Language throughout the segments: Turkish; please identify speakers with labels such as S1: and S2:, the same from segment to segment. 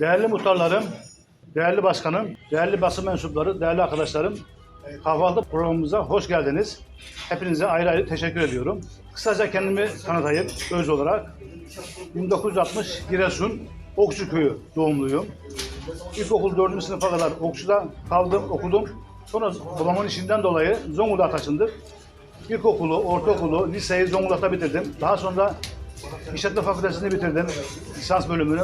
S1: Değerli muhtarlarım, değerli başkanım, değerli basın mensupları, değerli arkadaşlarım, kahvaltı programımıza hoş geldiniz. Hepinize ayrı ayrı teşekkür ediyorum. Kısaca kendimi tanıtayım öz olarak. 1960 Giresun Okçu Köyü doğumluyum. İlkokul 4. sınıfa kadar Okçu'da kaldım, okudum. Sonra babamın işinden dolayı Zonguldak'a taşındık. İlkokulu, ortaokulu, liseyi Zonguldak'ta bitirdim. Daha sonra İşletme Fakültesini bitirdim, lisans bölümünü.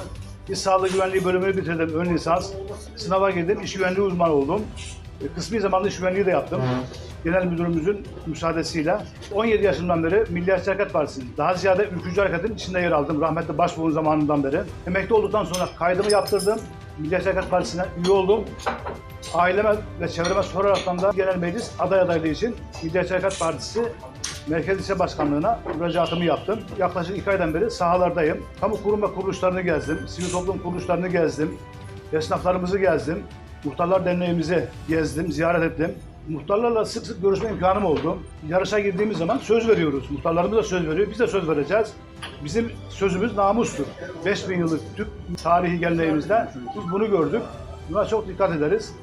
S1: İş Sağlığı Güvenliği bölümünü bitirdim, ön lisans. Sınava girdim, iş güvenliği uzmanı oldum. E, Kısmi zamanda iş güvenliği de yaptım. Genel müdürümüzün müsaadesiyle. 17 yaşından beri Milliyetçi Hareket Partisi'nin, daha ziyade Ülkücü Hareket'in içinde yer aldım. Rahmetli başbuğun zamanından beri. Emekli olduktan sonra kaydımı yaptırdım. Milliyetçi Hareket Partisi'ne üye oldum. Aileme ve çevreme soraraktan da genel meclis aday adaylığı için Milliyetçi Hareket Partisi Merkez Lise Başkanlığı'na müracaatımı yaptım. Yaklaşık iki aydan beri sahalardayım. Kamu kurum ve kuruluşlarını gezdim. Sivil toplum kuruluşlarını gezdim. Esnaflarımızı gezdim. Muhtarlar Derneğimizi gezdim, ziyaret ettim. Muhtarlarla sık sık görüşme imkanım oldu. Yarışa girdiğimiz zaman söz veriyoruz. Muhtarlarımız da söz veriyor, biz de söz vereceğiz. Bizim sözümüz namustur. 5000 yıllık Türk tarihi geleneğimizde biz bunu gördük. Buna çok dikkat ederiz.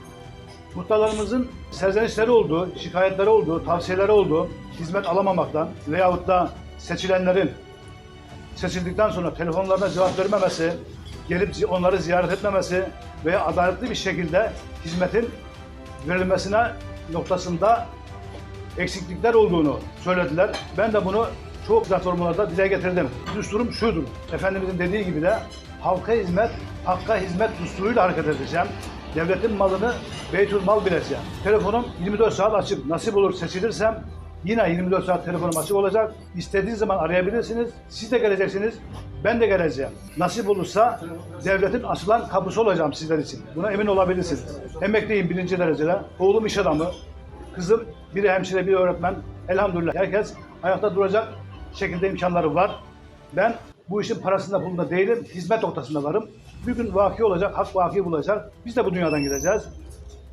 S1: Muhtarlarımızın serzenişleri oldu, şikayetleri oldu, tavsiyeleri oldu. Hizmet alamamaktan veyahut da seçilenlerin seçildikten sonra telefonlarına cevap vermemesi, gelip onları ziyaret etmemesi veya adaletli bir şekilde hizmetin verilmesine noktasında eksiklikler olduğunu söylediler. Ben de bunu çok platformlarda dile getirdim. Düsturum şudur. Efendimizin dediği gibi de halka hizmet, hakka hizmet düsturuyla hareket edeceğim. Devletin malını beytül mal bileceğim. Telefonum 24 saat açık. Nasip olur seçilirsem yine 24 saat telefonum açık olacak. İstediğiniz zaman arayabilirsiniz. Siz de geleceksiniz. Ben de geleceğim. Nasip olursa devletin açılan kapısı olacağım sizler için. Buna emin olabilirsiniz. Emekliyim birinci derecede. Oğlum iş adamı. Kızım biri hemşire, biri öğretmen. Elhamdülillah herkes ayakta duracak şekilde imkanları var. Ben bu işin parasında pulunda değilim, hizmet noktasında varım. Bir gün vaki olacak, hak vaki bulacak. Biz de bu dünyadan gideceğiz.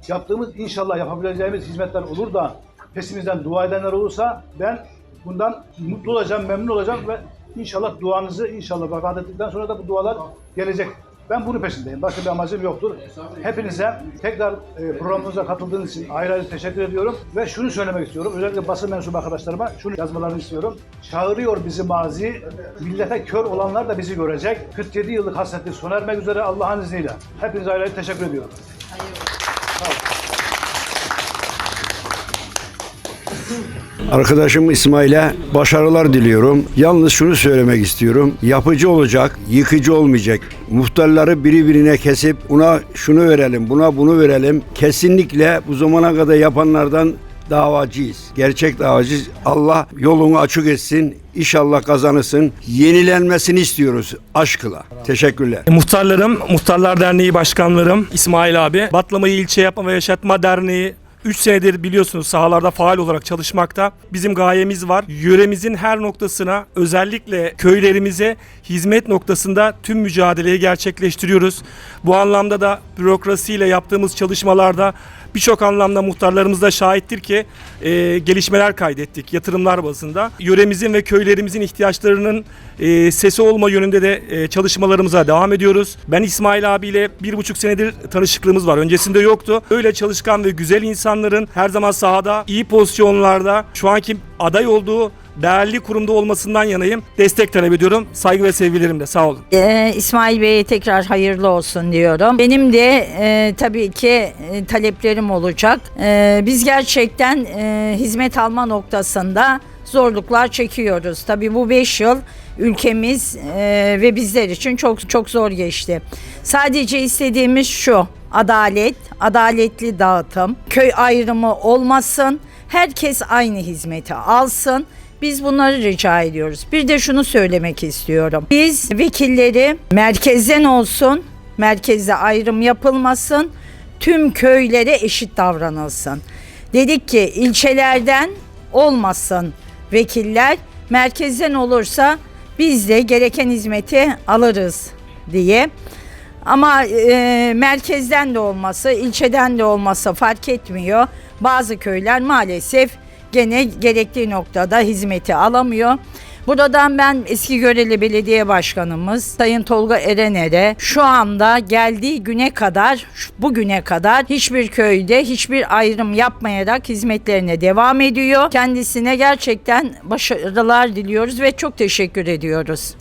S1: Yaptığımız inşallah yapabileceğimiz hizmetler olur da pesimizden dua edenler olursa ben bundan mutlu olacağım, memnun olacağım ve inşallah duanızı inşallah vefat ettikten sonra da bu dualar gelecek. Ben bunun peşindeyim. Başka bir amacım yoktur. Hepinize tekrar e, programımıza katıldığınız için ayrı ayrı teşekkür ediyorum. Ve şunu söylemek istiyorum. Özellikle basın mensubu arkadaşlarıma şunu yazmalarını istiyorum. Çağırıyor bizi mazi. Millete kör olanlar da bizi görecek. 47 yıllık hasretlik sona ermek üzere Allah'ın izniyle. Hepinize ayrı ayrı teşekkür ediyorum.
S2: Arkadaşım İsmail'e başarılar diliyorum. Yalnız şunu söylemek istiyorum. Yapıcı olacak, yıkıcı olmayacak. Muhtarları birbirine kesip buna şunu verelim, buna bunu verelim. Kesinlikle bu zamana kadar yapanlardan davacıyız. Gerçek davacıyız. Allah yolunu açık etsin. İnşallah kazanırsın. Yenilenmesini istiyoruz aşkla. Teşekkürler.
S3: Muhtarlarım, Muhtarlar Derneği Başkanlarım, İsmail abi, Batlamayı İlçe Yapma ve Yaşatma Derneği 3 senedir biliyorsunuz sahalarda faal olarak çalışmakta. Bizim gayemiz var. Yöremizin her noktasına özellikle köylerimize hizmet noktasında tüm mücadeleyi gerçekleştiriyoruz. Bu anlamda da bürokrasiyle yaptığımız çalışmalarda birçok anlamda muhtarlarımız da şahittir ki e, gelişmeler kaydettik yatırımlar bazında. Yöremizin ve köylerimizin ihtiyaçlarının e, sesi olma yönünde de e, çalışmalarımıza devam ediyoruz. Ben İsmail abiyle bir buçuk senedir tanışıklığımız var. Öncesinde yoktu. Öyle çalışkan ve güzel insanların her zaman sahada, iyi pozisyonlarda şu anki aday olduğu değerli kurumda olmasından yanayım. Destek talep ediyorum. Saygı ve sevgilerimle. Sağ olun.
S4: Ee, İsmail Bey'e tekrar hayırlı olsun diyorum. Benim de e, tabii ki e, taleplerim olacak. E, biz gerçekten e, hizmet alma noktasında zorluklar çekiyoruz. Tabii bu 5 yıl ülkemiz e, ve bizler için çok çok zor geçti. Sadece istediğimiz şu. Adalet, adaletli dağıtım, köy ayrımı olmasın. Herkes aynı hizmeti alsın. Biz bunları rica ediyoruz. Bir de şunu söylemek istiyorum. Biz vekilleri merkezden olsun, merkezde ayrım yapılmasın, tüm köylere eşit davranılsın. Dedik ki ilçelerden olmasın vekiller, merkezden olursa biz de gereken hizmeti alırız diye. Ama e, merkezden de olması, ilçeden de olması fark etmiyor. Bazı köyler maalesef gene gerektiği noktada hizmeti alamıyor. Buradan ben eski Göreli Belediye Başkanımız Sayın Tolga Erener'e şu anda geldiği güne kadar, bugüne kadar hiçbir köyde hiçbir ayrım yapmayarak hizmetlerine devam ediyor. Kendisine gerçekten başarılar diliyoruz ve çok teşekkür ediyoruz.